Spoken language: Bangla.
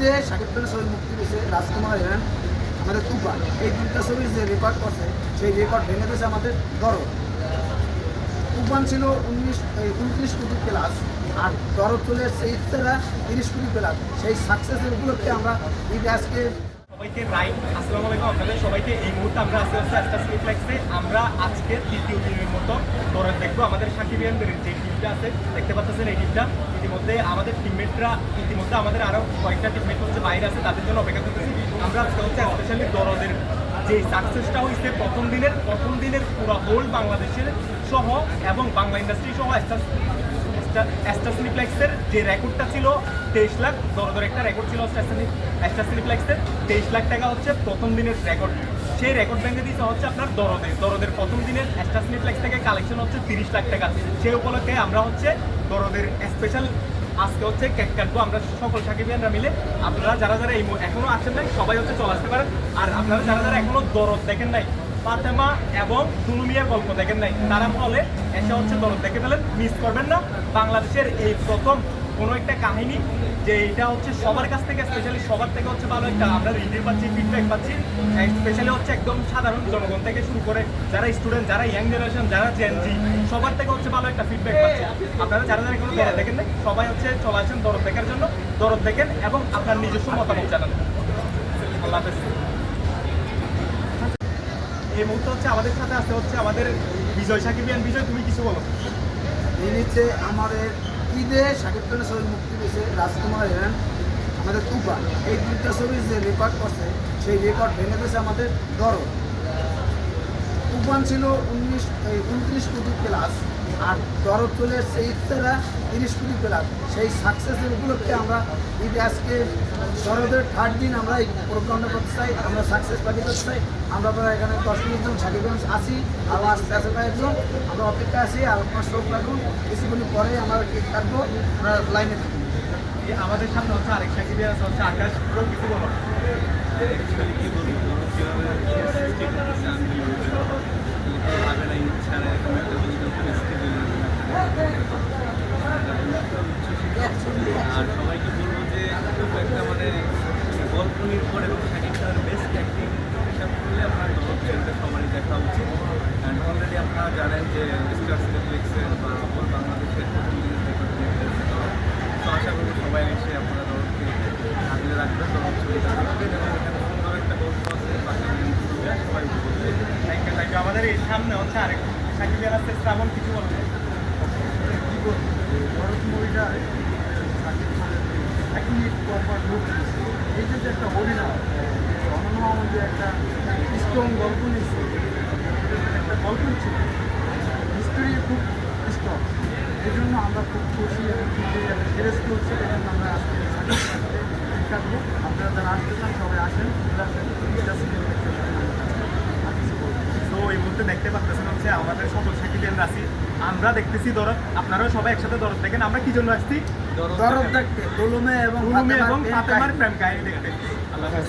ঈদে শাকিব খানের ছবি মুক্তি পেয়েছে রাজকুমার হিরান আমাদের তুফা এই দুইটা ছবির যে রেকর্ড করছে সেই রেকর্ড ভেঙে দিয়েছে আমাদের দরদ। তুফান ছিল উনিশ উনত্রিশ কোটি প্লাস আর দরদ চলে এসছে ইফতারা তিরিশ কোটি প্লাস সেই সাকসেসের উপলক্ষে আমরা ঈদে আজকে সবাইকে রাইট আসসালামু আলাইকুম আপনাদের সবাইকে। এই মুহূর্তে আমরা আস্তে আস্তে আস্তে আস্তে ফ্লেক্সে আমরা আজকে তৃতীয় দিনের মতো দৌড়ে দেখব। আমাদের সাকিবিয়ানদের যে টিমটা আছে, দেখতে পাচ্ছেন এই টিমটা ইতিমধ্যে আমাদের টিমমেটরা ইতিমধ্যে আমাদের আরও কয়েকটা টিমমেট হচ্ছে বাইরে আছে, তাদের জন্য অপেক্ষা করতেছি। আমরা আজকে হচ্ছে স্পেশালি দরদের যে সাকসেসটা হয়েছে প্রথম দিনের প্রথম দিনের পুরো হোল বাংলাদেশের সহ এবং বাংলা ইন্ডাস্ট্রি সহ অ্যাস্টাসিনিপ্লেক্সের যে রেকর্ডটা ছিল তেইশ লাখ দরদর একটা রেকর্ড ছিল অ্যাস্টাসিনিপ্লেক্সের তেইশ লাখ টাকা হচ্ছে প্রথম দিনের রেকর্ড। সেই রেকর্ড ভেঙে দিয়েছে হচ্ছে আপনার দরদে দরদের প্রথম দিনের অ্যাস্টাসিনিপ্লেক্স থেকে কালেকশন হচ্ছে তিরিশ লাখ টাকা। সেই উপলক্ষে আমরা হচ্ছে দরদের স্পেশাল আজকে হচ্ছে কেক কাটবো। আমরা সকল সাকিবিয়ানরা মিলে। আপনারা যারা যারা এই এখনও আছেন নাই, সবাই হচ্ছে চলে আসতে পারেন। আর আপনারা যারা যারা এখনও দরদ দেখেন নাই ফাতেমা এবং দুলুমিয়ার গল্প দেখেন নাই। তারা বলে, এসে হচ্ছে দরদ দেখে ফেলেন মিস করবেন না। বাংলাদেশের এই প্রথম কোনো একটা কাহিনী যে এটা হচ্ছে সবার কাছ থেকে স্পেশালি সবার থেকে হচ্ছে ভালো একটা। আমরা রিভিউ পাচ্ছি ফিডব্যাক পাচ্ছি। স্পেশালি হচ্ছে একদম সাধারণ জনগণ থেকে শুরু করে যারা স্টুডেন্ট যারা ইয়াং জেনারেশন যারা জেনজি সবার থেকে হচ্ছে ভালো একটা ফিডব্যাক পাচ্ছি। আপনারা যারা যারা কোনো বেড়ে দেখেন না সবাই হচ্ছে চলে আসেন দরদ দেখার জন্য। দরদ দেখেন এবং আপনার নিজস্ব মতামত জানান। আল্লাহ হাফেজ। এই মুহূর্তে হচ্ছে আমাদের সাথে আসতে হচ্ছে আমাদের বিজয় সাকিবিয়ান বিজয়, তুমি কিছু বলো। এই হচ্ছে আমাদের ঈদে সাকিব খানের ছবি মুক্তি পেয়েছে রাজকুমার হেরান, আমাদের তুফান। এই দুইটা ছবির যে রেকর্ড করছে, সেই রেকর্ড ভেঙে দিয়েছে আমাদের দরদ তুফান ছিল উনিশ উনত্রিশ কোটি প্লাস আর দরদ চলে এসছে ইচ্ছারা তিরিশ কোটি প্লাস সেই সাকসেসের উপলক্ষে আমরা ঈদে আজকে দরদের থার্ড দিন আমরা এই প্রোগ্রামটা করতে চাই আমরা সাকসেস পার্টি করতে চাই আমরা প্রায় এখানে দশ মিনিট জন সাকিবগঞ্জ আসি আর আসতে আসে কয়েকজন আমরা অপেক্ষা আসি আর আপনার শোক রাখুন কিছুক্ষণ পরে আমরা কেক কাটবো আমরা লাইনে এই আমাদের সামনে হচ্ছে আরেক আছে হচ্ছে আকাশ ব্রো কিছু বলো আমি ভাবে না ইচ্ছা এরকম একটা জিনিস পরিস্থিতি আর সবাইকে বলব যে খুব একটা মানে গল্প নির্ভর এবং শাকিব খানের বেস্ট অ্যাক্টিং হিসাব করলে আপনার দরদ ফিল্মটা সবারই দেখা উচিত। অ্যান্ড অলরেডি আপনারা জানেন যে স্টার সিনেপ্লেক্সের বা অল বাংলাদেশের তো আশা করি সবাই এসে আপনারা দরদকে আগলে রাখবেন দরদ ছবিটা দেখবেন এবং এখানে সুন্দর একটা গল্প আছে বাকি সবাই থ্যাংক ইউ থ্যাংক ইউ আমাদের এই সামনে হচ্ছে আরেক সাকিবিয়ান আছে শ্রাবণ কিছু বলো ভরত মুভিটা এক মিনিট পর পর লুক একটা অনন্য মামুন যে একটা স্ট্রং গল্প নিচ্ছে একটা গল্প ছিল হিস্টোরি খুব স্ট্রং এই জন্য আমরা খুব খুশি এবং ফেরেস করছি এই জন্য আমরা আজকে সাথে কাটবো আপনারা যারা আসতে চান, সবাই আসেন। তো এই মুহূর্তে দেখতে পাচ্ছেন হচ্ছে আমাদের সকল সাকিবিয়ান রাশি আমরা দেখতেছি দরদ আপনারাও সবাই একসাথে দরদ দেখেন আমরা কি জন্য আসছি? দরদ দেখতে দোলমে এবং ফাতেমার। প্রেম কাহিনী দেখতে। আল্লাহ হাফেজ।